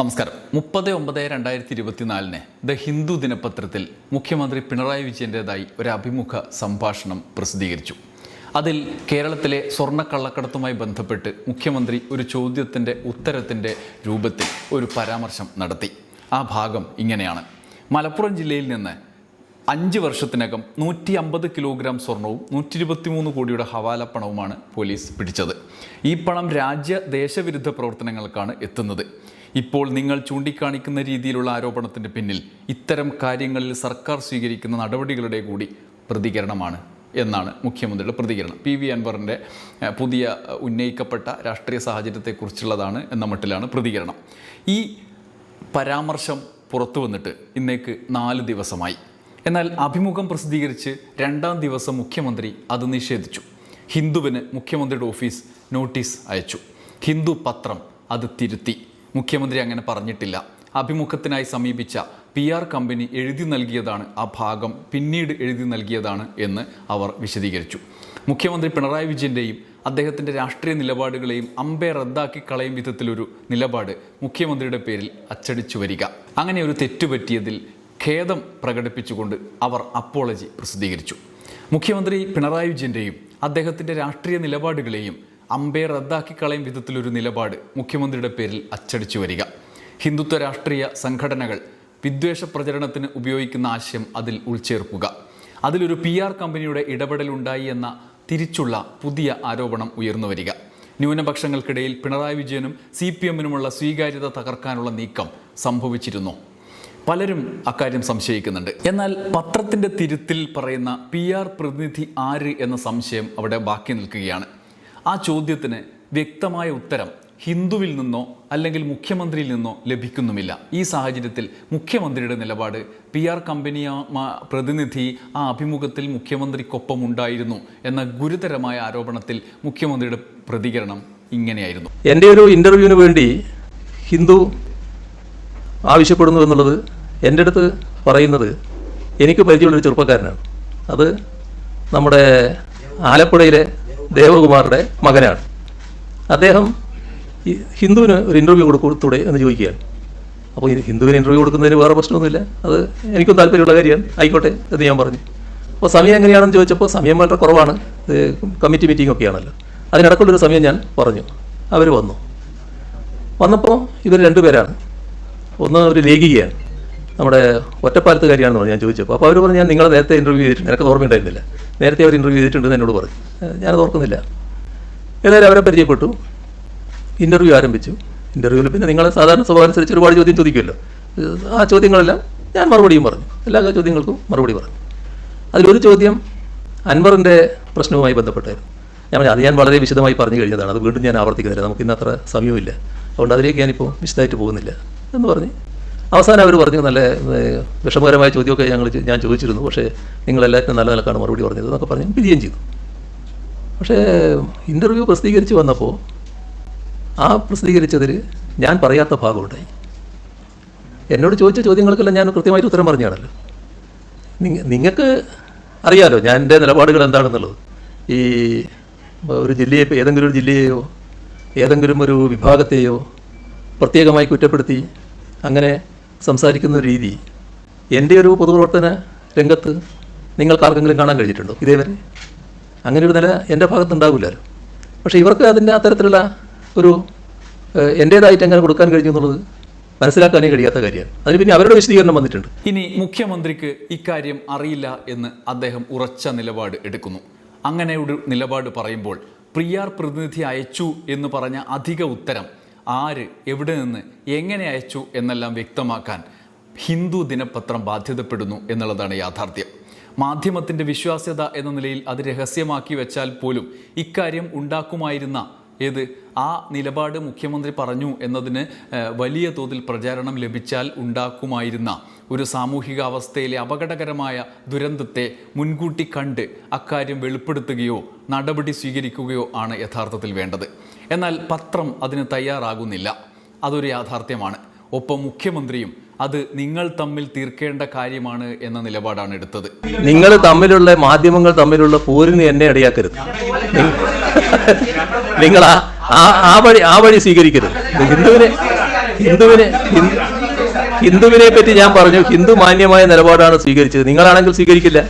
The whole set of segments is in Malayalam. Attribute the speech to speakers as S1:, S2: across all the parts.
S1: നമസ്കാരം. മുപ്പത് ഒമ്പത് രണ്ടായിരത്തി ഇരുപത്തിനാലിന് ദ ഹിന്ദു ദിനപത്രത്തിൽ മുഖ്യമന്ത്രി പിണറായി വിജയന്റെതായി ഒരു അഭിമുഖ സംഭാഷണം പ്രസിദ്ധീകരിച്ചു. അതിൽ കേരളത്തിലെ സ്വർണക്കള്ളക്കടത്തുമായി ബന്ധപ്പെട്ട് മുഖ്യമന്ത്രി ഒരു ചോദ്യത്തിന്റെ ഉത്തരത്തിന്റെ രൂപത്തിൽ ഒരു പരാമർശം നടത്തി. ആ ഭാഗം ഇങ്ങനെയാണ്. മലപ്പുറം ജില്ലയിൽ നിന്ന് അഞ്ച് വർഷത്തിനകം നൂറ്റി അമ്പത് കിലോഗ്രാം സ്വർണവും നൂറ്റി ഇരുപത്തിമൂന്ന് കോടിയുടെ ഹവാല പണവുമാണ് പോലീസ് പിടിച്ചത്. ഈ പണം രാജ്യ ദേശവിരുദ്ധ പ്രവർത്തനങ്ങൾക്കാണ് എത്തുന്നത്. ഇപ്പോൾ നിങ്ങൾ ചൂണ്ടിക്കാണിക്കുന്ന രീതിയിലുള്ള ആരോപണത്തിന്റെ പിന്നിൽ ഇത്തരം കാര്യങ്ങളിൽ സർക്കാർ സ്വീകരിക്കുന്ന നടപടികളുടെ കൂടി പ്രതികരണമാണ് എന്നാണ് മുഖ്യമന്ത്രിയുടെ പ്രതികരണം. പി വി അൻവറിന്റെ പുതിയ ഉന്നയിക്കപ്പെട്ട രാഷ്ട്രീയ സാഹചര്യത്തെക്കുറിച്ചുള്ളതാണ് എന്ന മട്ടിലാണ് പ്രതികരണം. ഈ പരാമർശം പുറത്തു വന്നിട്ട് ഇന്നേക്ക് നാല് ദിവസമായി. എന്നാൽ അഭിമുഖം പ്രസിദ്ധീകരിച്ച് രണ്ടാം ദിവസം മുഖ്യമന്ത്രി അത് നിഷേധിച്ചു. ഹിന്ദുവിന് മുഖ്യമന്ത്രിയുടെ ഓഫീസ് നോട്ടീസ് അയച്ചു. ഹിന്ദു പത്രം അത് തിരുത്തി. മുഖ്യമന്ത്രി അങ്ങനെ പറഞ്ഞിട്ടില്ല. അഭിമുഖത്തിനായി സമീപിച്ച പി ആർ കമ്പനി എഴുതി നൽകിയതാണ് ആ ഭാഗം പിന്നീട് എഴുതി നൽകിയതാണ് എന്ന് അവർ വിശദീകരിച്ചു. മുഖ്യമന്ത്രി പിണറായി വിജയന്റെയും അദ്ദേഹത്തിന്റെ രാഷ്ട്രീയ നിലപാടുകളെയും അമ്പെ റദ്ദാക്കി കളയും വിധത്തിലൊരു നിലപാട് മുഖ്യമന്ത്രിയുടെ പേരിൽ അച്ചടിച്ചു വരിക. അങ്ങനെ ഒരു തെറ്റുപറ്റിയതിൽ ഖേദം പ്രകടിപ്പിച്ചുകൊണ്ട് അവർ അപ്പോളജി പ്രസിദ്ധീകരിച്ചു. മുഖ്യമന്ത്രി പിണറായി വിജയന്റെയും അദ്ദേഹത്തിന്റെ രാഷ്ട്രീയ നിലപാടുകളെയും അമ്പെ റദ്ദാക്കി കളയും വിധത്തിലൊരു നിലപാട് മുഖ്യമന്ത്രിയുടെ പേരിൽ അച്ചടിച്ചു വരിക. ഹിന്ദുത്വ രാഷ്ട്രീയ സംഘടനകൾ വിദ്വേഷ പ്രചരണത്തിന് ഉപയോഗിക്കുന്ന ആശയം അതിൽ ഉൾച്ചേർക്കുക. അതിലൊരു പി ആർ കമ്പനിയുടെ ഇടപെടലുണ്ടായി എന്ന തിരിച്ചുള്ള പുതിയ ആരോപണം ഉയർന്നു വരിക. ന്യൂനപക്ഷങ്ങൾക്കിടയിൽ പിണറായി വിജയനും സി പി എമ്മിനുമുള്ള സ്വീകാര്യത തകർക്കാനുള്ള നീക്കം സംഭവിച്ചിരുന്നു. പലരും അക്കാര്യം സംശയിക്കുന്നുണ്ട്. എന്നാൽ പത്രത്തിന്റെ തിരുത്തിൽ പറയുന്ന പി പ്രതിനിധി ആര് എന്ന സംശയം അവിടെ ബാക്കി നിൽക്കുകയാണ്. ആ ചോദ്യത്തിന് വ്യക്തമായ ഉത്തരം ഹിന്ദുവിൽ നിന്നോ അല്ലെങ്കിൽ മുഖ്യമന്ത്രിയിൽ നിന്നോ ലഭിക്കുന്നുമില്ല. ഈ സാഹചര്യത്തിൽ മുഖ്യമന്ത്രിയുടെ നിലപാട് പി ആർ കമ്പനി പ്രതിനിധി ആ അഭിമുഖത്തിൽ മുഖ്യമന്ത്രിക്കൊപ്പം ഉണ്ടായിരുന്നു എന്ന ഗുരുതരമായ ആരോപണത്തിൽ മുഖ്യമന്ത്രിയുടെ പ്രതികരണം ഇങ്ങനെയായിരുന്നു.
S2: എന്റെ ഒരു ഇന്റർവ്യൂവിന് വേണ്ടി ഹിന്ദു ആവശ്യപ്പെടുന്നു എന്നുള്ളത് എന്റെ അടുത്ത് പറയുന്നത് എനിക്ക് പരിചയമുള്ളൊരു ചെറുപ്പക്കാരനാണ്. അത് നമ്മുടെ ആലപ്പുഴയിലെ ദേവകുമാറുടെ മകനാണ്. അദ്ദേഹം ഹിന്ദുവിന് ഒരു ഇന്റർവ്യൂ കൊടുക്കൂടെ എന്ന് ചോദിക്കുകയാണ്. അപ്പോൾ ഹിന്ദുവിന് ഇന്റർവ്യൂ കൊടുക്കുന്നതിന് വേറെ പ്രശ്നമൊന്നുമില്ല. അത് എനിക്കും താല്പര്യമുള്ള കാര്യമാണ്. ആയിക്കോട്ടെ എന്ന് ഞാൻ പറഞ്ഞു. അപ്പോൾ സമയം എങ്ങനെയാണെന്ന് ചോദിച്ചപ്പോൾ സമയം വളരെ കുറവാണ്. Committee meeting ഒക്കെയാണല്ലോ. അതിനിടക്കുള്ളൊരു സമയം ഞാൻ പറഞ്ഞു. അവർ വന്നു. വന്നപ്പോൾ ഇവർ രണ്ടുപേരാണ് ഒന്ന് ഒരു ലേഖികയാണ് നമ്മുടെ ഒറ്റപ്പാലത്തുകാരിയാണെന്ന് പറഞ്ഞു ഞാൻ ചോദിച്ചപ്പോൾ അപ്പോൾ അവർ പറഞ്ഞു ഞാൻ നിങ്ങളെ നേരത്തെ ഇന്റർവ്യൂ ചെയ്തിട്ടുണ്ട് എനിക്ക് ഓർമ്മയുണ്ടായിരുന്നില്ല. നേരത്തെ അവർ ഇന്റർവ്യൂ ചെയ്തിട്ടുണ്ട് എന്നോട് പറഞ്ഞു. ഞാനത് ഓർക്കുന്നില്ല. ഏതായാലും അവരെ പരിചയപ്പെട്ടു. ഇന്റർവ്യൂ ആരംഭിച്ചു. ഇന്റർവ്യൂവിൽ പിന്നെ നിങ്ങളെ സാധാരണ സ്വഭാവം അനുസരിച്ച് ഒരുപാട് ചോദ്യം ചോദിക്കുമല്ലോ. ആ ചോദ്യങ്ങളെല്ലാം ഞാൻ മറുപടിയും പറഞ്ഞു. എല്ലാ ചോദ്യങ്ങൾക്കും മറുപടി പറഞ്ഞു. അതിലൊരു ചോദ്യം അൻവറിന്റെ പ്രശ്നവുമായി ബന്ധപ്പെട്ടായിരുന്നു. ഞാൻ അത് ഞാൻ വളരെ വിശദമായി പറഞ്ഞു കഴിഞ്ഞതാണ്. അത് വീണ്ടും ഞാൻ ആവർത്തിക്കുന്നില്ല. നമുക്ക് ഇന്ന് അത്ര സമയമില്ല അതുകൊണ്ട് അതിലേക്ക് ഞാനിപ്പോൾ വിശദമായിട്ട് പോകുന്നില്ല. എന്ന് പറഞ്ഞ് അവസാനം അവർ പറഞ്ഞു നല്ല വിഷമകരമായ ചോദ്യമൊക്കെ ഞങ്ങൾ ഞാൻ ചോദിച്ചിരുന്നു. പക്ഷേ നിങ്ങളെല്ലാത്തിനും നല്ല നിലക്കാണ് മറുപടി പറഞ്ഞത് എന്നൊക്കെ പറഞ്ഞ് പിരിയുകയും ചെയ്തു. പക്ഷേ ഇന്റർവ്യൂ പ്രസിദ്ധീകരിച്ച് വന്നപ്പോൾ ആ പ്രസിദ്ധീകരിച്ചതിൽ ഞാൻ പറയാത്ത ഭാഗമുണ്ടായി എന്നോട് ചോദിച്ച ചോദ്യങ്ങൾക്കെല്ലാം ഞാൻ കൃത്യമായിട്ട് ഉത്തരം പറഞ്ഞാണല്ലോ. നിങ്ങൾക്ക് അറിയാലോ ഞാൻ എന്റെ നിലപാടുകൾ എന്താണെന്നുള്ളത്. ഈ ഒരു ജില്ലയെ ഏതെങ്കിലും ഒരു ജില്ലയെയോ ഏതെങ്കിലും ഒരു വിഭാഗത്തെയോ പ്രത്യേകമായി കുറ്റപ്പെടുത്തി അങ്ങനെ സംസാരിക്കുന്ന രീതി. എന്റെ ഒരു പൊതുപ്രവർത്തന രംഗത്ത് നിങ്ങൾക്ക് ആർക്കെങ്കിലും കാണാൻ കഴിഞ്ഞിട്ടുണ്ടോ? ഇതേവരെ? അങ്ങനെ ഒരു നില എന്റെ ഭാഗത്ത് ഉണ്ടാവില്ലല്ലോ. പക്ഷേ ഇവർക്ക് അതിന്റെ അത്തരത്തിലുള്ള ഒരു എന്റേതായിട്ട് എങ്ങനെ കൊടുക്കാൻ കഴിഞ്ഞു എന്നുള്ളത് മനസ്സിലാക്കാനേ കഴിയാത്ത കാര്യമാണ്. അതിന് പിന്നെ അവരുടെ വിശദീകരണം വന്നിട്ടുണ്ട്.
S1: ഇനി മുഖ്യമന്ത്രിക്ക് ഇക്കാര്യം അറിയില്ല എന്ന് അദ്ദേഹം ഉറച്ച നിലപാട് എടുക്കുന്നു. അങ്ങനെ ഒരു നിലപാട് പറയുമ്പോൾ പ്രിയാർ പ്രതിനിധി അയച്ചു എന്ന് പറഞ്ഞ അധിക ഉത്തരം ആര് എവിടെ നിന്ന് എങ്ങനെ അയച്ചു എന്നെല്ലാം വ്യക്തമാക്കാൻ ഹിന്ദു ദിനപത്രം ബാധ്യതപ്പെടുന്നു എന്നുള്ളതാണ് യാഥാർത്ഥ്യം. മാധ്യമത്തിന്റെ വിശ്വാസ്യത എന്ന നിലയിൽ അത് രഹസ്യമാക്കി വെച്ചാൽ പോലും ഇക്കാര്യം ഉണ്ടാക്കുമായിരുന്ന ഏത്? ആ നിലപാട് മുഖ്യമന്ത്രി പറഞ്ഞു എന്നതിന് വലിയ തോതിൽ പ്രചാരണം ലഭിച്ചാൽ ഉണ്ടാക്കുമായിരുന്ന ഒരു സാമൂഹികാവസ്ഥയിലെ അപകടകരമായ ദുരന്തത്തെ മുൻകൂട്ടി കണ്ട് അക്കാര്യം വെളിപ്പെടുത്തുകയോ നടപടി സ്വീകരിക്കുകയോ ആണ് യഥാർത്ഥത്തിൽ വേണ്ടത്. എന്നാൽ പത്രം അതിന് തയ്യാറാകുന്നില്ല. അതൊരു യാഥാർത്ഥ്യമാണ്. ഒപ്പം മുഖ്യമന്ത്രിയും അത് നിങ്ങൾ തമ്മിൽ തീർക്കേണ്ട കാര്യമാണ് എന്ന നിലപാടാണ് എടുത്തത്.
S2: നിങ്ങൾ തമ്മിലുള്ള മാധ്യമങ്ങൾ തമ്മിലുള്ള പോരിന് എന്നെ ഇടയാക്കരുത്. നിങ്ങൾ ആ ആ- വഴി ആ വഴി സ്വീകരിക്കരുത്. ഹിന്ദുവിനെ ഹിന്ദുവിനെ ഹിന്ദുവിനെ പറ്റി ഞാൻ പറഞ്ഞു ഹിന്ദു മാന്യമായ നിലപാടാണ് സ്വീകരിച്ചത്. നിങ്ങളാണെങ്കിൽ സ്വീകരിക്കില്ല.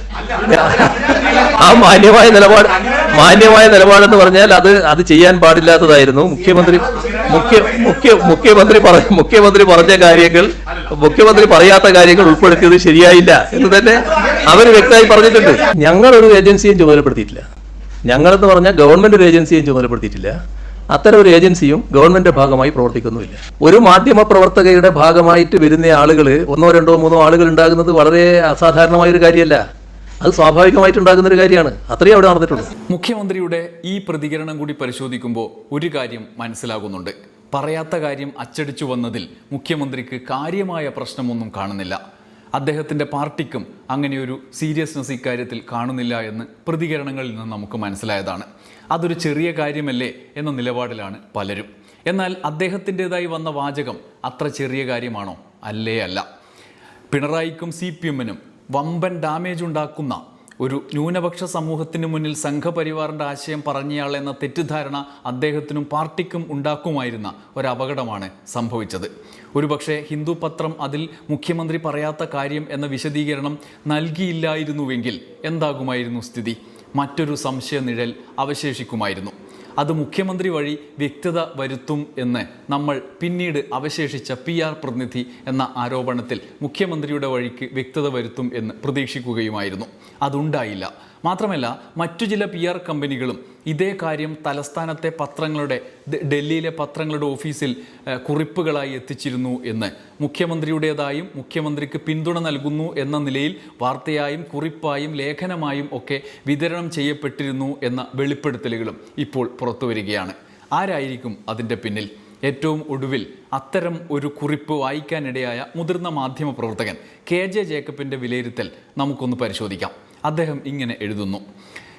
S2: ആ മാന്യമായ നിലപാട് മാന്യമായ നിലപാടെന്ന് പറഞ്ഞാൽ അത് അത് ചെയ്യാൻ പാടില്ലാത്തതായിരുന്നു. മുഖ്യമന്ത്രി മുഖ്യ മുഖ്യ മുഖ്യമന്ത്രി പറ മുഖ്യമന്ത്രി പറഞ്ഞ കാര്യങ്ങൾ മുഖ്യമന്ത്രി പറയാത്ത കാര്യങ്ങൾ ഉൾപ്പെടുത്തിയത് ശരിയായില്ല എന്ന് തന്നെ അവർ വ്യക്തമായി പറഞ്ഞിട്ടുണ്ട്. ഞങ്ങൾ ഒരു ഏജൻസിയും ചുമതലപ്പെടുത്തിയിട്ടില്ല. ഞങ്ങളെന്ന് പറഞ്ഞാൽ ഗവൺമെന്റ് ഒരു ഏജൻസിയും ചുമതലപ്പെടുത്തിയിട്ടില്ല. അത്തരം ഒരു ഏജൻസിയും ഗവൺമെന്റ് ഭാഗമായി പ്രവർത്തിക്കുന്നുമില്ല. ഒരു മാധ്യമ പ്രവർത്തകയുടെ ഭാഗമായിട്ട് വരുന്ന ആളുകൾ ഒന്നോ രണ്ടോ മൂന്നോ ആളുകൾ ഉണ്ടാകുന്നത് വളരെ അസാധാരണമായ ഒരു കാര്യമല്ല. അത് സ്വാഭാവികമായിട്ട് ഉണ്ടാകുന്ന ഒരു കാര്യമാണ്. അത്രയും അവിടെ നടന്നിട്ടുള്ളൂ
S1: മുഖ്യമന്ത്രിയുടെ ഈ പ്രതികരണം കൂടി പരിശോധിക്കുമ്പോൾ ഒരു കാര്യം മനസ്സിലാകുന്നുണ്ട്. പറയാത്ത കാര്യം അച്ചടിച്ചു വന്നതിൽ മുഖ്യമന്ത്രിക്ക് കാര്യമായ പ്രശ്നമൊന്നും കാണുന്നില്ല. അദ്ദേഹത്തിന്റെ പാർട്ടിക്കും അങ്ങനെയൊരു സീരിയസ്നെസ് ഇക്കാര്യത്തിൽ കാണുന്നില്ല എന്ന് പ്രതികരണങ്ങളിൽ നിന്ന് നമുക്ക് മനസ്സിലായതാണ്. അതൊരു ചെറിയ കാര്യമല്ലേ എന്ന നിലപാടിലാണ് പലരും. എന്നാൽ അദ്ദേഹത്തിന്റെതായി വന്ന വാചകം അത്ര ചെറിയ കാര്യമാണോ? അല്ലേ അല്ല. പിണറായിക്കും സി പി എമ്മിനും വമ്പൻ ഡാമേജ് ഉണ്ടാക്കുന്ന ഒരു ന്യൂനപക്ഷ സമൂഹത്തിന് മുന്നിൽ സംഘപരിവാറിന്റെ ആശയം പറഞ്ഞയാൾ എന്ന തെറ്റിദ്ധാരണ അദ്ദേഹത്തിനും പാർട്ടിക്കും ഉണ്ടാക്കുമായിരുന്ന ഒരപകടമാണ് സംഭവിച്ചത്. ഒരുപക്ഷെ ഹിന്ദു പത്രം അതിൽ മുഖ്യമന്ത്രി പറയാത്ത കാര്യം എന്ന വിശദീകരണം നൽകിയില്ലായിരുന്നുവെങ്കിൽ എന്താകുമായിരുന്നു സ്ഥിതി? മറ്റൊരു സംശയ നിഴൽ അവശേഷിക്കുമായിരുന്നു. അത് മുഖ്യമന്ത്രി വഴി വ്യക്തത വരുത്തും എന്ന് നമ്മൾ പിന്നീട് അവശേഷിച്ച പി ആർ പ്രതിനിധി എന്ന ആരോപണത്തിൽ മുഖ്യമന്ത്രിയുടെ വഴിക്ക് വ്യക്തത വരുത്തും എന്ന് പ്രതീക്ഷിക്കുകയുമായിരുന്നു. അതുണ്ടായില്ല. മാത്രമല്ല മറ്റു ചില പി ആർ കമ്പനികളും ഇതേ കാര്യം തലസ്ഥാനത്തെ പത്രങ്ങളുടെ ഡൽഹിയിലെ പത്രങ്ങളുടെ ഓഫീസിൽ കുറിപ്പുകളായി എത്തിച്ചിരുന്നു എന്ന്. മുഖ്യമന്ത്രിയുടേതായും മുഖ്യമന്ത്രിക്ക് പിന്തുണ നൽകുന്നു എന്ന നിലയിൽ വാർത്തയായും കുറിപ്പായും ലേഖനമായും ഒക്കെ വിതരണം ചെയ്യപ്പെട്ടിരുന്നു എന്ന വെളിപ്പെടുത്തലുകളും ഇപ്പോൾ പുറത്തുവരികയാണ് ആരായിരിക്കും അതിന്റെ പിന്നിൽ? ഏറ്റവും ഒടുവിൽ അത്തരം ഒരു കുറിപ്പ് വായിക്കാനിടയായ മുതിർന്ന മാധ്യമ പ്രവർത്തകൻ കെ ജെ ജേക്കബിന്റെ വിലയിരുത്തൽ നമുക്കൊന്ന് പരിശോധിക്കാം. അദ്ദേഹം ഇങ്ങനെ എഴുതുന്നു.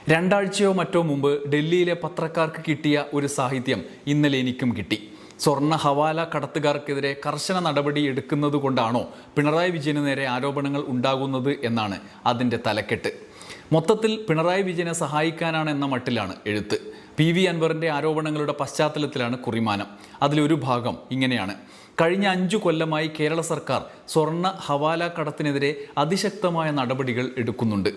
S1: രണ്ടാഴ്ചയോ മറ്റോ മുമ്പ് ഡൽഹിയിലെ പത്രക്കാർക്ക് കിട്ടിയ ഒരു സാഹിത്യം ഇന്നലെ എനിക്കും കിട്ടി. സ്വർണ ഹവാല കടത്തുകാർക്കെതിരെ കർശന നടപടി എടുക്കുന്നത് കൊണ്ടാണോ പിണറായി വിജയന് നേരെ ആരോപണങ്ങൾ ഉണ്ടാകുന്നത് എന്നാണ് അതിന്റെ തലക്കെട്ട്. മൊത്തത്തിൽ പിണറായി വിജയനെ സഹായിക്കാനാണ് എന്ന മട്ടിലാണ് എഴുത്ത്. പി വി അൻവറിന്റെ ആരോപണങ്ങളുടെ പശ്ചാത്തലത്തിലാണ് കുറിമാനം. അതിലൊരു ഭാഗം ഇങ്ങനെയാണ്. കഴിഞ്ഞ അഞ്ചു കൊല്ലമായി കേരള സർക്കാർ സ്വർണ ഹവാല കടത്തിനെതിരെ അതിശക്തമായ നടപടികൾ എടുക്കുന്നുണ്ട്.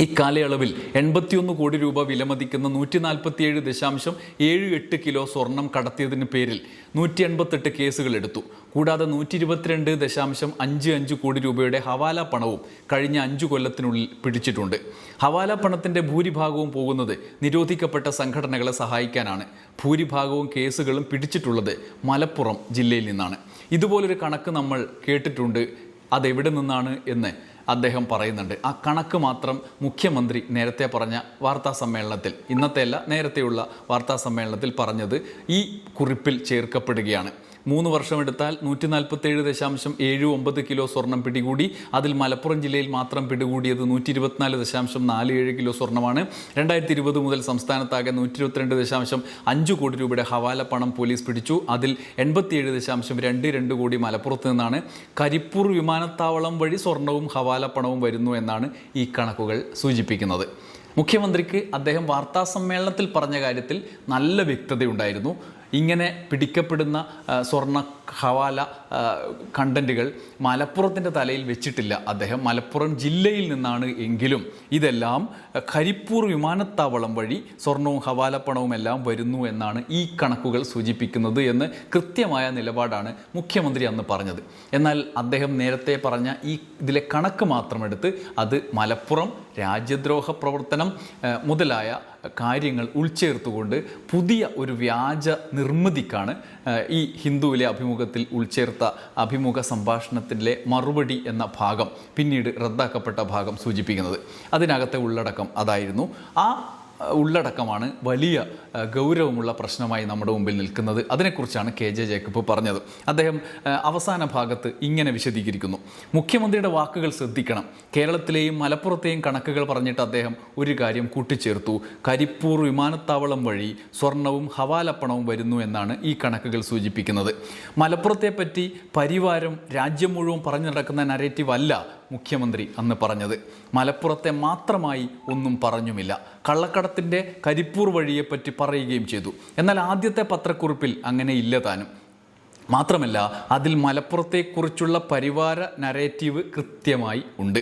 S1: ഇക്കാലയളവിൽ എൺപത്തിയൊന്ന് കോടി രൂപ വിലമതിക്കുന്ന നൂറ്റി നാൽപ്പത്തിയേഴ് ദശാംശം ഏഴ് എട്ട് കിലോ സ്വർണം കടത്തിയതിന് പേരിൽ നൂറ്റി എൺപത്തെട്ട് കേസുകൾ എടുത്തു. കൂടാതെ നൂറ്റി ഇരുപത്തിരണ്ട് ദശാംശം അഞ്ച് അഞ്ച് കോടി രൂപയുടെ ഹവാല പണവും കഴിഞ്ഞ അഞ്ചു കൊല്ലത്തിനുള്ളിൽ പിടിച്ചിട്ടുണ്ട്. ഹവാല പണത്തിന്റെ ഭൂരിഭാഗവും പോകുന്നത് നിരോധിക്കപ്പെട്ട സംഘടനകളെ സഹായിക്കാനാണ്. ഭൂരിഭാഗവും കേസുകളും പിടിച്ചിട്ടുള്ളത് മലപ്പുറം ജില്ലയിൽ നിന്നാണ്. ഇതുപോലൊരു കണക്ക് നമ്മൾ കേട്ടിട്ടുണ്ട്. അതെവിടെ നിന്നാണ് എന്ന് അദ്ദേഹം പറയുന്നുണ്ട്. ആ കണക്ക് മാത്രം മുഖ്യമന്ത്രി നേരത്തെ പറഞ്ഞ വാർത്താ സമ്മേളനത്തിൽ ഇന്നത്തെ അല്ല നേരത്തെയുള്ള വാർത്താ സമ്മേളനത്തിൽ പറഞ്ഞത് ഈ കുറിപ്പിൽ ചേർക്കപ്പെടുകയാണ്. മൂന്ന് വർഷമെടുത്താൽ നൂറ്റി നാൽപ്പത്തേഴ് ദശാംശം ഏഴ് ഒമ്പത് കിലോ സ്വർണം പിടികൂടി. അതിൽ മലപ്പുറം ജില്ലയിൽ മാത്രം പിടികൂടിയത് നൂറ്റി ഇരുപത്തിനാല് ദശാംശം നാല് ഏഴ് കിലോ സ്വർണമാണ് രണ്ടായിരത്തി ഇരുപത് മുതൽ സംസ്ഥാനത്താകെ നൂറ്റി ഇരുപത്തിരണ്ട് ദശാംശം അഞ്ച് കോടി രൂപയുടെ ഹവാല പണം പോലീസ് പിടിച്ചു. അതിൽ എൺപത്തിയേഴ് ദശാംശം രണ്ട് രണ്ട് കോടി മലപ്പുറത്ത് നിന്നാണ്. കരിപ്പൂർ വിമാനത്താവളം വഴി സ്വർണവും ഹവാല പണവും വരുന്നു എന്നാണ് ഈ കണക്കുകൾ സൂചിപ്പിക്കുന്നത്. മുഖ്യമന്ത്രിക്ക് അദ്ദേഹം വാർത്താ സമ്മേളനത്തിൽ പറഞ്ഞ കാര്യത്തിൽ നല്ല വ്യക്തതയുണ്ടായിരുന്നു. ഇങ്ങനെ പിടിക്കപ്പെടുന്ന സ്വർണ ഹവാല കണ്ടന്റുകൾ മലപ്പുറത്തിന്റെ തലയിൽ വെച്ചിട്ടില്ല അദ്ദേഹം. മലപ്പുറം ജില്ലയിൽ നിന്നാണ് എങ്കിലും ഇതെല്ലാം കരിപ്പൂർ വിമാനത്താവളം വഴി സ്വർണവും ഹവാല പണവും എല്ലാം വരുന്നു എന്നാണ് ഈ കണക്കുകൾ സൂചിപ്പിക്കുന്നത് എന്ന് കൃത്യമായ നിലപാടാണ് മുഖ്യമന്ത്രി അന്ന് പറഞ്ഞത്. എന്നാൽ അദ്ദേഹം നേരത്തെ പറഞ്ഞ ഈ ഇതിലെ കണക്ക് മാത്രമെടുത്ത് അത് മലപ്പുറം രാജ്യദ്രോഹ പ്രവർത്തനം മുതലായ കാര്യങ്ങൾ ഉൾച്ചേർത്തുകൊണ്ട് പുതിയ ഒരു വ്യാജ നിർമ്മിതിക്കാണ് ഈ ഹിന്ദുവിലെ അഭിമുഖത്തിൽ ഉൾച്ചേർത്ത അഭിമുഖ സംഭാഷണത്തിലെ മറുപടി എന്ന ഭാഗം പിന്നീട് റദ്ദാക്കപ്പെട്ട ഭാഗം സൂചിപ്പിക്കുന്നത്. അതിനകത്തെ ഉള്ളടക്കം അതായിരുന്നു. ആ ഉള്ളടക്കമാണ് വലിയ ഗൗരവമുള്ള പ്രശ്നമായി നമ്മുടെ മുമ്പിൽ നിൽക്കുന്നത്. അതിനെക്കുറിച്ചാണ് കെ ജെ ജേക്കബ് പറഞ്ഞത്. അദ്ദേഹം അവസാന ഭാഗത്ത് ഇങ്ങനെ വിശദീകരിക്കുന്നു. മുഖ്യമന്ത്രിയുടെ വാക്കുകൾ ശ്രദ്ധിക്കണം. കേരളത്തിലെയും മലപ്പുറത്തെയും കണക്കുകൾ പറഞ്ഞിട്ട് അദ്ദേഹം ഒരു കാര്യം കൂട്ടിച്ചേർത്തു. കരിപ്പൂർ വിമാനത്താവളം വഴി സ്വർണവും ഹവാലപ്പണവും വരുന്നു എന്നാണ് ഈ കണക്കുകൾ സൂചിപ്പിക്കുന്നത്. മലപ്പുറത്തെ പറ്റി പരിവാരം രാജ്യം മുഴുവൻ പറഞ്ഞു നടക്കുന്ന നരേറ്റീവ് അല്ല മുഖ്യമന്ത്രി അന്ന് പറഞ്ഞത്. മലപ്പുറത്തെ മാത്രമായി ഒന്നും പറഞ്ഞുമില്ല. കള്ളക്കടത്തിന്റെ കരിപ്പൂർ വഴിയെപ്പറ്റി പറയുകയും ചെയ്തു. എന്നാൽ ആദ്യത്തെ പത്രക്കുറിപ്പിൽ അങ്ങനെ ഇല്ല താനും. മാത്രമല്ല അതിൽ മലപ്പുറത്തെക്കുറിച്ചുള്ള പരിവാര നരേറ്റീവ് കൃത്യമായി ഉണ്ട്.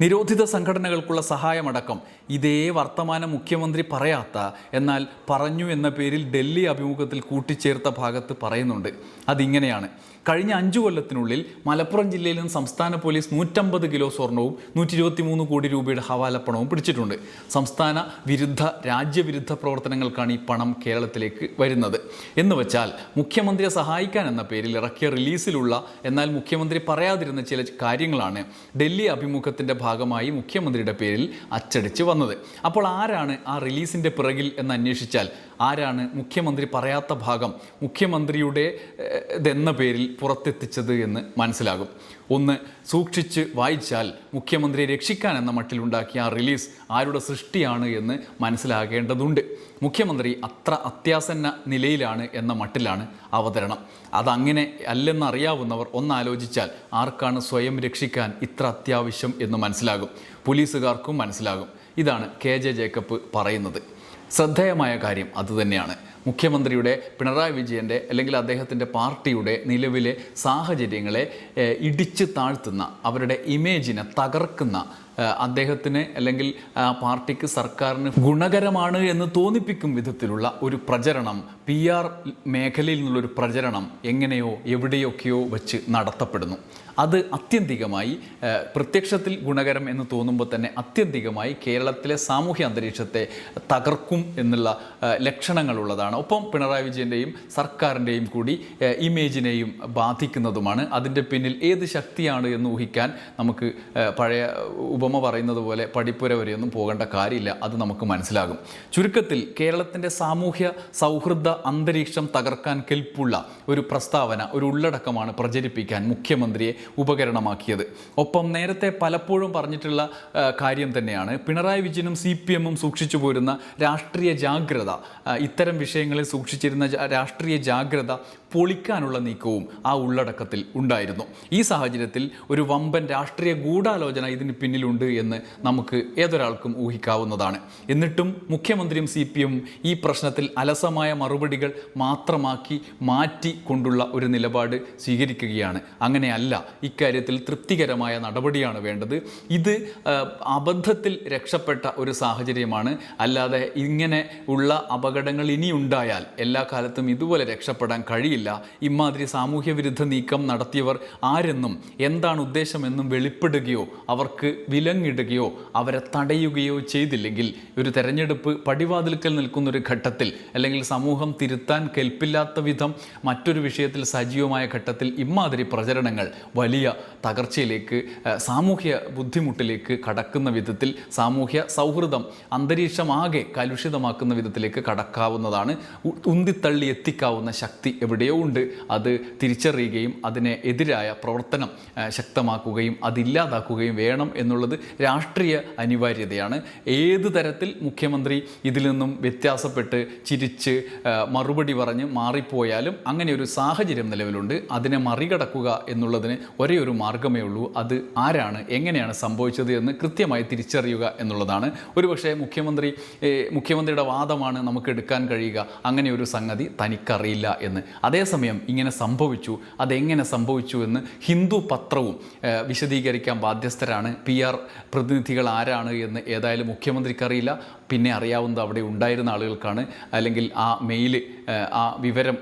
S1: നിരോധിത സംഘടനകൾക്കുള്ള സഹായമടക്കം ഇതേ വർത്തമാനം മുഖ്യമന്ത്രി പറയാത്ത എന്നാൽ പറഞ്ഞു എന്ന പേരിൽ ഡൽഹി അഭിമുഖത്തിൽ കൂട്ടിച്ചേർത്ത ഭാഗത്ത് പറയുന്നുണ്ട്. അതിങ്ങനെയാണ്. കഴിഞ്ഞ അഞ്ചു കൊല്ലത്തിനുള്ളിൽ മലപ്പുറം ജില്ലയിൽ നിന്ന് സംസ്ഥാന പോലീസ് നൂറ്റമ്പത് കിലോ സ്വർണവും നൂറ്റി ഇരുപത്തി മൂന്ന് കോടി രൂപയുടെ ഹവാലപ്പണവും പിടിച്ചിട്ടുണ്ട്. സംസ്ഥാന വിരുദ്ധ രാജ്യവിരുദ്ധ പ്രവർത്തനങ്ങൾക്കാണ് ഈ പണം കേരളത്തിലേക്ക് വരുന്നത്. എന്ന് വെച്ചാൽ മുഖ്യമന്ത്രിയെ സഹായിക്കാൻ എന്ന പേരിൽ ഇറക്കിയ റിലീസിലുള്ള എന്നാൽ മുഖ്യമന്ത്രി പറയാതിരുന്ന ചില കാര്യങ്ങളാണ് ഡൽഹി അഭിമുഖത്തിന്റെ ഭാഗമായി മുഖ്യമന്ത്രിയുടെ പേരിൽ അച്ചടിച്ച് വന്നത്. അപ്പോൾ ആരാണ് ആ റിലീസിന്റെ പിറകിൽ എന്ന് അന്വേഷിച്ചാൽ ആരാണ് മുഖ്യമന്ത്രി പറയാത്ത ഭാഗം? മുഖ്യമന്ത്രിയുടെ ഇതെന്ന പേരിൽ പുറത്തെത്തിച്ചത് എന്ന് മനസ്സിലാകും. ഒന്ന് സൂക്ഷിച്ച് വായിച്ചാൽ മുഖ്യമന്ത്രിയെ രക്ഷിക്കാൻ എന്ന മട്ടിലുണ്ടാക്കിയ ആ റിലീസ് ആരുടെ സൃഷ്ടിയാണ് എന്ന് മനസ്സിലാകേണ്ടതുണ്ട്. മുഖ്യമന്ത്രി അത്ര അത്യാസന്ന നിലയിലാണ് എന്ന മട്ടിലാണ് അവതരണം. അതങ്ങനെ അല്ലെന്നറിയാവുന്നവർ ഒന്നാലോചിച്ചാൽ ആർക്കാണ് സ്വയം രക്ഷിക്കാൻ ഇത്ര അത്യാവശ്യം എന്ന് മനസ്സിലാകും. പോലീസുകാർക്കും മനസ്സിലാകും. ഇതാണ് കെ ജെ ജേക്കബ് പറയുന്നത്. ശ്രദ്ധേയമായ കാര്യം അതുതന്നെയാണ് മുഖ്യമന്ത്രിയുടെ പിണറായി വിജയന്റെ അല്ലെങ്കിൽ അദ്ദേഹത്തിന്റെ പാർട്ടിയുടെ നിലവിലെ സാഹചര്യങ്ങളെ ഇടിച്ചു താഴ്ത്തുന്ന അവരുടെ ഇമേജിനെ തകർക്കുന്ന അദ്ദേഹത്തിന് അല്ലെങ്കിൽ പാർട്ടിക്ക് സർക്കാരിന് ഗുണകരമാണ് എന്ന് തോന്നിപ്പിക്കും വിധത്തിലുള്ള ഒരു പ്രചരണം പി ആർ മേഖലയിൽ നിന്നുള്ളൊരു പ്രചരണം എങ്ങനെയോ എവിടെയൊക്കെയോ വെച്ച് നടത്തപ്പെടുന്നു. അത് അത്യന്തികമായി പ്രത്യക്ഷത്തിൽ ഗുണകരം എന്ന് തോന്നുമ്പോൾ തന്നെ അത്യന്തികമായി കേരളത്തിലെ സാമൂഹ്യ അന്തരീക്ഷത്തെ തകർക്കും എന്നുള്ള ലക്ഷണങ്ങളുള്ളതാണ്. ഒപ്പം പിണറായി വിജയന്റെയും സർക്കാരിന്റെയും കൂടി ഇമേജിനെയും ബാധിക്കുന്നതുമാണ്. അതിന്റെ പിന്നിൽ ഏത് ശക്തിയാണ് എന്ന് ഊഹിക്കാൻ നമുക്ക് പഴയ ഉപമ പറയുന്നത് പോലെ പഠിപ്പുര വരെയൊന്നും പോകേണ്ട കാര്യമില്ല. അത് നമുക്ക് മനസ്സിലാകും. ചുരുക്കത്തിൽ കേരളത്തിന്റെ സാമൂഹ്യ സൗഹൃദ അന്തരീക്ഷം തകർക്കാൻ കെൽപ്പുള്ള ഒരു പ്രസ്താവന ഒരു ഉള്ളടക്കമാണ് പ്രചരിപ്പിക്കാൻ മുഖ്യമന്ത്രിയെ ഉപകരണമാക്കിയത്. ഒപ്പം നേരത്തെ പലപ്പോഴും പറഞ്ഞിട്ടുള്ള കാര്യം തന്നെയാണ്. പിണറായി വിജയനും സി പി എമ്മും സൂക്ഷിച്ചു പോരുന്ന രാഷ്ട്രീയ ജാഗ്രത ഇത്തരം വിഷയങ്ങളിൽ സൂക്ഷിച്ചിരുന്ന രാഷ്ട്രീയ ജാഗ്രത പൊളിക്കാനുള്ള നീക്കവും ആ ഉള്ളടക്കത്തിൽ ഉണ്ടായിരുന്നു. ഈ സാഹചര്യത്തിൽ ഒരു വമ്പൻ രാഷ്ട്രീയ ഗൂഢാലോചന ഇതിന് പിന്നിലുണ്ട് എന്ന് നമുക്ക് ഏതൊരാൾക്കും ഊഹിക്കാവുന്നതാണ്. എന്നിട്ടും മുഖ്യമന്ത്രിയും സി പി എമ്മും ഈ പ്രശ്നത്തിൽ അലസമായ മറുപടികൾ മാത്രമാക്കി മാറ്റി കൊണ്ടുള്ള ഒരു നിലപാട് സ്വീകരിക്കുകയാണ്. അങ്ങനെയല്ല ഇക്കാര്യത്തിൽ തൃപ്തികരമായ നടപടിയാണ് വേണ്ടത്. ഇത് അബദ്ധത്തിൽ രക്ഷപ്പെട്ട ഒരു സാഹചര്യമാണ്. അല്ലാതെ ഇങ്ങനെ ഉള്ള അപകടങ്ങൾ ഇനി ഉണ്ടായാൽ എല്ലാ കാലത്തും ഇതുപോലെ രക്ഷപ്പെടാൻ കഴിയില്ല. ഇമാതിരി സാമൂഹ്യ വിരുദ്ധ നീക്കം നടത്തിയവർ ആരെന്നും എന്താണ് ഉദ്ദേശമെന്നും വെളിപ്പെടുകയോ അവർക്ക് വിലങ്ങിടുകയോ അവരെ തടയുകയോ ചെയ്തില്ലെങ്കിൽ ഒരു തെരഞ്ഞെടുപ്പ് പടിവാതിൽക്കൽ നിൽക്കുന്ന ഒരു ഘട്ടത്തിൽ അല്ലെങ്കിൽ സമൂഹം തിരുത്താൻ കെൽപ്പില്ലാത്ത വിധം മറ്റൊരു വിഷയത്തിൽ സജീവമായ ഘട്ടത്തിൽ ഇമാതിരി പ്രചരണങ്ങൾ വലിയ തകർച്ചയിലേക്ക് സാമൂഹ്യ ബുദ്ധിമുട്ടിലേക്ക് കടക്കുന്ന വിധത്തിൽ സാമൂഹ്യ സൗഹൃദം അന്തരീക്ഷമാകെ കലുഷിതമാക്കുന്ന വിധത്തിലേക്ക് കടക്കാവുന്നതാണ്. ഉന്തിത്തള്ളി എത്തിക്കാവുന്ന ശക്തി എവിടെയോ ഉണ്ട്. അത് തിരിച്ചറിയുകയും അതിനെ എതിരായ പ്രവർത്തനം ശക്തമാക്കുകയും അതില്ലാതാക്കുകയും വേണം എന്നുള്ളത് രാഷ്ട്രീയ അനിവാര്യതയാണ്. ഏത് തരത്തിൽ മുഖ്യമന്ത്രി ഇതിൽ നിന്നും വ്യത്യാസപ്പെട്ട് ചിരിച്ച് മറുപടി പറഞ്ഞ് മാറിപ്പോയാലും അങ്ങനെ ഒരു സാഹചര്യം നിലവിലുണ്ട്. അതിനെ മറികടക്കുക എന്നുള്ളതിന് ഒരേ ഒരു മാർഗമേ ഉള്ളൂ. അത് ആരാണ്? എങ്ങനെയാണ് സംഭവിച്ചത് എന്ന് കൃത്യമായി തിരിച്ചറിയുക എന്നുള്ളതാണ്. ഒരുപക്ഷെ മുഖ്യമന്ത്രി മുഖ്യമന്ത്രിയുടെ വാദമാണ് നമുക്ക് എടുക്കാൻ കഴിയുക. അങ്ങനെ ഒരു സംഗതി തനിക്കറിയില്ല എന്ന്. അതേസമയം ഇങ്ങനെ സംഭവിച്ചു. അതെങ്ങനെ സംഭവിച്ചു എന്ന് ഹിന്ദു പത്രവും വിശദീകരിക്കാൻ ബാധ്യസ്ഥരാണ്. പി ആർ പ്രതിനിധികൾ ആരാണ് എന്ന് ഏതായാലും മുഖ്യമന്ത്രിക്കറിയില്ല. പിന്നെ അറിയാവുന്നത് അവിടെ ഉണ്ടായിരുന്ന ആളുകൾക്കാണ്. അല്ലെങ്കിൽ ആ മെയിൽ ആ വിവരം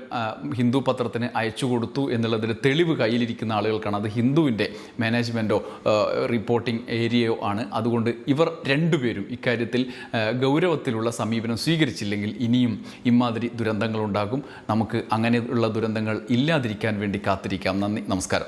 S1: ഹിന്ദു പത്രത്തിന് അയച്ചു കൊടുത്തു എന്നുള്ളതിന്റെ തെളിവ് കയ്യിലിരിക്കുന്ന ആളുകൾക്കാണ്. അത് ഹിന്ദുവിന്റെ മാനേജ്മെന്റോ റിപ്പോർട്ടിംഗ് ഏരിയയോ ആണ്. അതുകൊണ്ട് ഇവർ രണ്ടുപേരും ഇക്കാര്യത്തിൽ ഗൗരവത്തിലുള്ള സമീപനം സ്വീകരിച്ചില്ലെങ്കിൽ ഇനിയും ഇമാതിരി ദുരന്തങ്ങളുണ്ടാകും. നമുക്ക് അങ്ങനെയുള്ള ദുരന്തങ്ങൾ ഇല്ലാതിരിക്കാൻ വേണ്ടി കാത്തിരിക്കാം. നന്ദി നമസ്കാരം.